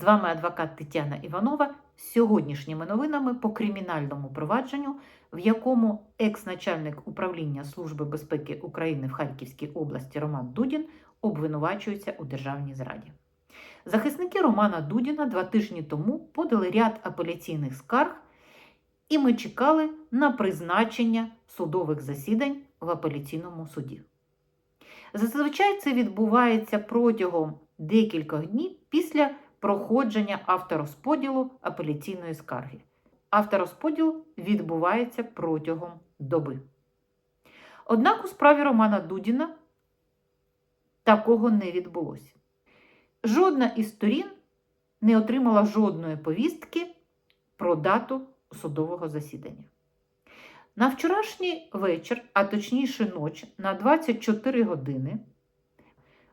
З вами адвокат Тетяна Іванова з сьогоднішніми новинами по кримінальному провадженню, в якому екс-начальник управління Служби безпеки України в Харківській області Роман Дудін обвинувачується у державній зраді. Захисники Романа Дудіна два тижні тому подали ряд апеляційних скарг, і ми чекали на призначення судових засідань в апеляційному суді. Зазвичай це відбувається протягом декількох днів після проходження авторозподілу апеляційної скарги. Авторозподіл відбувається протягом доби. Однак у справі Романа Дудіна такого не відбулося. Жодна із сторін не отримала жодної повістки про дату судового засідання. На вчорашній вечір, а точніше ніч, на 24 години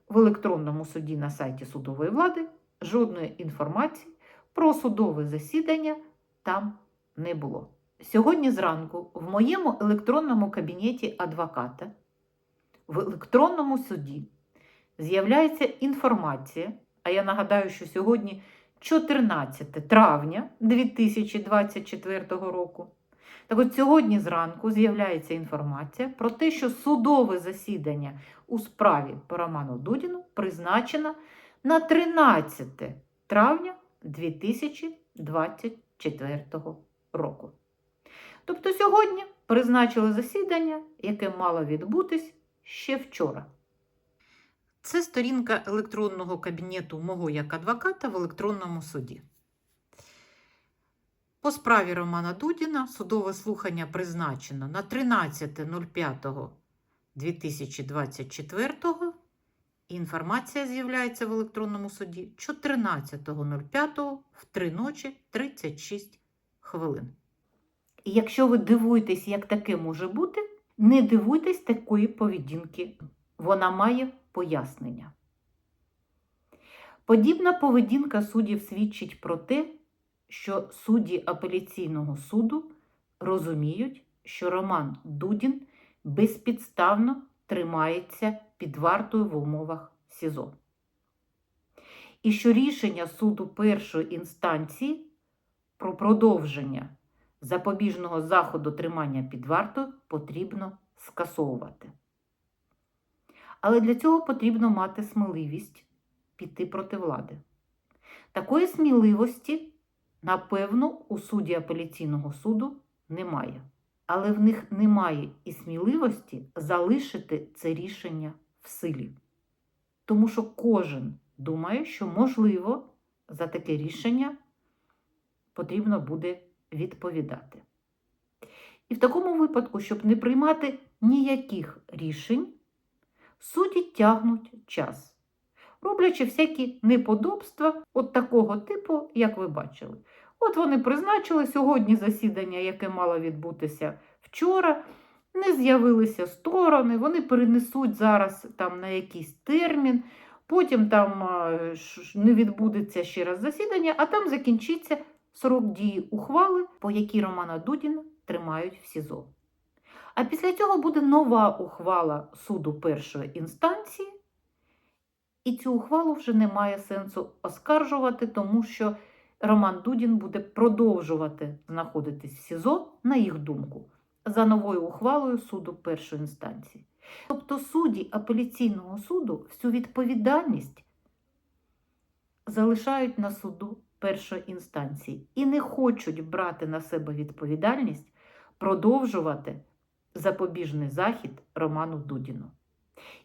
в електронному суді на сайті судової влади жодної інформації про судове засідання там не було. Сьогодні зранку в моєму електронному кабінеті адвоката в електронному суді з'являється інформація, а я нагадаю, що сьогодні 14 травня 2024 року. Так от сьогодні зранку з'являється інформація про те, що судове засідання у справі по Роману Дудіну призначено на 13 травня 2024 року. Тобто сьогодні призначили засідання, яке мало відбутись ще вчора. Це сторінка електронного кабінету мого як адвоката в електронному суді. По справі Романа Дудіна судове слухання призначено на 13.05.2024. Інформація з'являється в електронному суді 14.05 в 3 ночі 36 хвилин. І якщо ви дивуєтесь, як таке може бути, не дивуйтесь такої поведінки. Вона має пояснення. Подібна поведінка суддів свідчить про те, що судді апеляційного суду розуміють, що Роман Дудін безпідставно тримається під вартою в умовах СІЗО. І що рішення суду першої інстанції про продовження запобіжного заходу тримання під вартою потрібно скасовувати. Але для цього потрібно мати сміливість піти проти влади. Такої сміливості, напевно, у суді апеляційного суду немає. Але в них немає і сміливості залишити це рішення в силі. Тому що кожен думає, що, можливо, за таке рішення потрібно буде відповідати. І в такому випадку, щоб не приймати ніяких рішень, судді тягнуть час, роблячи всякі неподобства от такого типу, як ви бачили. От вони призначили сьогодні засідання, яке мало відбутися вчора. Не з'явилися сторони, вони перенесуть зараз там на якийсь термін, потім там не відбудеться ще раз засідання, а там закінчиться срок дії ухвали, по якій Романа Дудіна тримають в СІЗО. А після цього буде нова ухвала суду першої інстанції, і цю ухвалу вже немає сенсу оскаржувати, тому що Роман Дудін буде продовжувати знаходитись в СІЗО, на їх думку, за новою ухвалою суду першої інстанції. Тобто судді апеляційного суду всю відповідальність залишають на суду першої інстанції і не хочуть брати на себе відповідальність продовжувати запобіжний захід Роману Дудіну.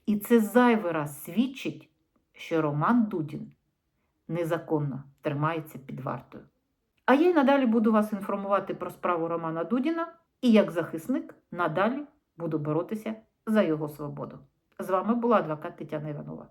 І це зайвий раз свідчить, що Роман Дудін незаконно тримається під вартою. А я й надалі буду вас інформувати про справу Романа Дудіна і як захисник надалі буду боротися за його свободу. З вами була адвокат Тетяна Іванова.